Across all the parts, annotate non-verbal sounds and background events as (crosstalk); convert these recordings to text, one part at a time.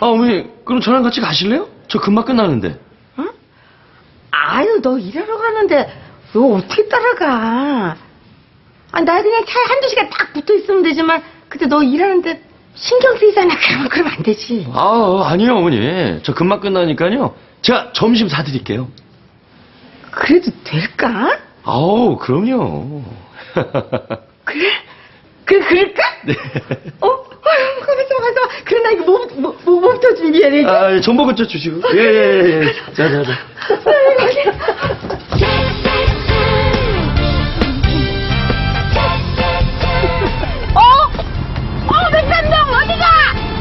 아, 어머니, 그럼 저랑 같이 가실래요? 저 금방 끝나는데. 응? 아유, 너 일하러 가는데 너 어떻게 따라가? 아, 나 그냥 차에 한두 시간 딱 붙어 있으면 되지만 근데 너 일하는데 신경 쓰이잖아. 그러면 (laughs) 그러면 안 되지. 아, 아니요, 어머니. 저 금방 끝나니까요. 제가 점심 사드릴게요. 그래도 될까? 아우, 그럼요. 그래? 그래, 그럴까? 네. 어? 아유, 가만있어, 가만있어. 그래, 나 이거 몸, 몸부터 준비해야 되지. 아, 전복은 좀 주시고. 예, 예, 예. 자, 자, 자. 어? 어, 백삼동 어디가?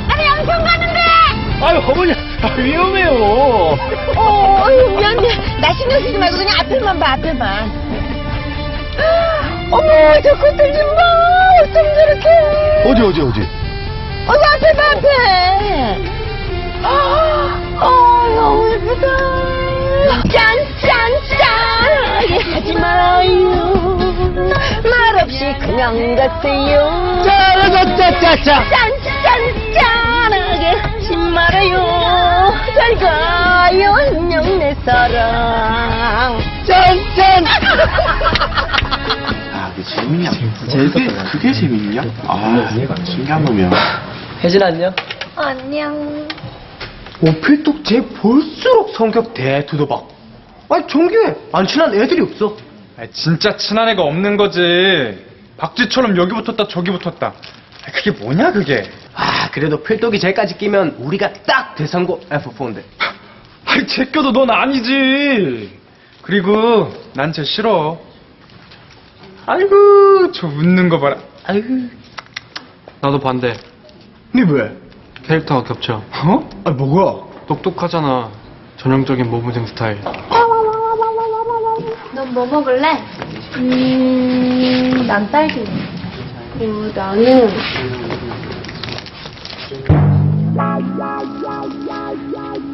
나는 양평 가는데. 아유, 어머니, 아, 위험해요. 어, 어휴, 미안해. 나 신경 쓰지 말고 그냥 앞에만 봐, 앞에만. 어머, 저 꽃들 좀 봐. 어쩜 저렇게. 어디, 어디, 어디? 어디 앞에 봐, 앞에. 아, 어, 너무 예쁘다. 짠, 짠, 짠. 하지 마요. 말없이 그냥 가세요. 짜자자자자. 짠, 짠, 짠하게 하지 말아요. 잘 가요, 안녕, 내 사랑. 짠 짠. 아, 그 재밌냐? 그게, 그게 재밌냐? 아, 신기한 놈이야. 혜진 안녕. 안녕. 오, 필독 쟤 볼수록 성격 대두도박. 아니, 정규에 안 친한 애들이 없어. 아이, 진짜 친한 애가 없는 거지. 박쥐처럼 여기 붙었다 저기 붙었다. 아이, 그게 뭐냐 그게. 아, 그래도 필독이 쟤까지 끼면 우리가 딱 대상고 F4인데. 아이 제껴도 넌 아니지. 그리고 난 쟤 싫어. 아이고 저 웃는 거 봐라. 아이고. 나도 반대. 니 왜? 캐릭터가 겹쳐. 어? 아니, 뭐가? 똑똑하잖아. 전형적인 모브등 스타일. 넌 뭐 먹을래? 음, 난 딸기. 어, 나는.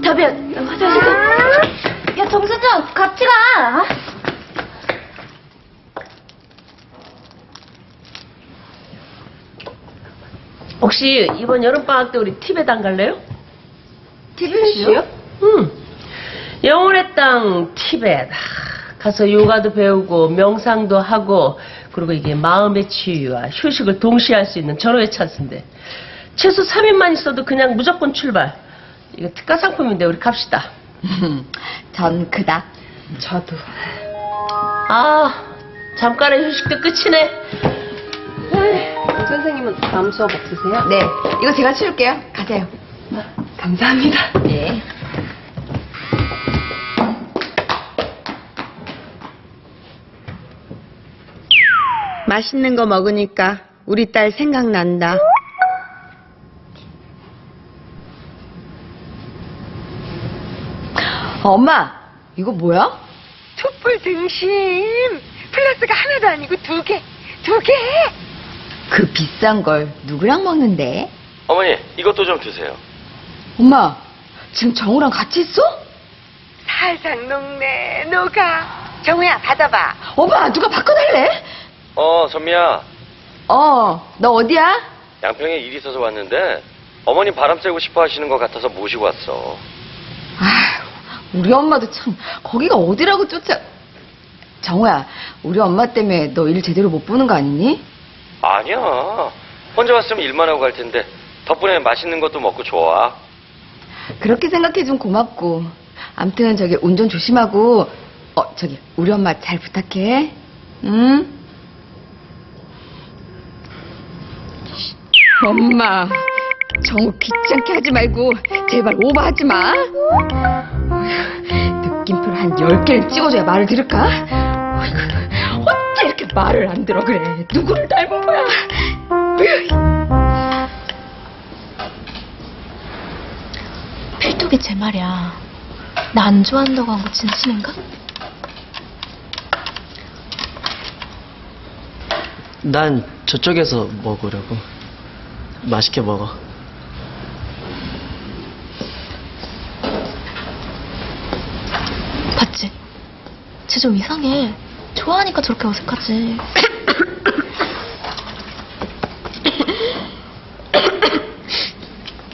다비야, 나 화장실 가. 야, 정수정, 같이 가. 혹시 이번 여름방학 때 우리 안 갈래요? 티벳이요? 응. 영혼의 땅 티벳. 하, 가서 요가도 배우고 명상도 하고 그리고 이게 마음의 치유와 휴식을 동시에 할 수 있는 절호의 찬스인데 최소 3일만 있어도 그냥 무조건 출발. 이거 특가 상품인데 우리 갑시다. (laughs) 전 그닥. 저도. 아 잠깐의 휴식도 끝이네. 선생님은 다음 수업 없으세요? 네, 이거 제가 치울게요. 가세요. 감사합니다. 네. 맛있는 거 먹으니까 우리 딸 생각난다. 엄마, 이거 뭐야? 촛불 등심. 플러스가 하나도 아니고 두 개. 두 개. 그 비싼 걸 누구랑 먹는데? 어머니, 이것도 좀 드세요. 엄마, 지금 정우랑 같이 있어? 살살 녹네, 녹아. 정우야, 받아봐. 엄마, 누가 바꿔달래? 어, 선미야. 어, 너 어디야? 양평에 일 있어서 왔는데 어머님 바람 쐬고 싶어 하시는 것 같아서 모시고 왔어. 아휴, 우리 엄마도 참, 거기가 어디라고 쫓아. 정우야, 우리 엄마 때문에 너 일 제대로 못 보는 거 아니니? 아니야. 혼자 왔으면 일만 하고 갈 텐데 덕분에 맛있는 것도 먹고 좋아. 그렇게 생각해준 고맙고. 암튼 저기 운전 조심하고, 어, 저기, 우리 엄마 잘 부탁해. 응? 엄마, 정우 귀찮게 하지 말고, 제발 오버하지 마. 느낌표를 한 10개를 찍어줘야 말을 들을까? 말을 안 들어, 그래. 누구를 닮은 거야? 필독이 제 말이야. 나 안 좋아한다고 한 거 진심인가? 난 저쪽에서 먹으려고. 맛있게 먹어. 봤지? 쟤 좀 이상해. 좋아하니까 저렇게 어색하지.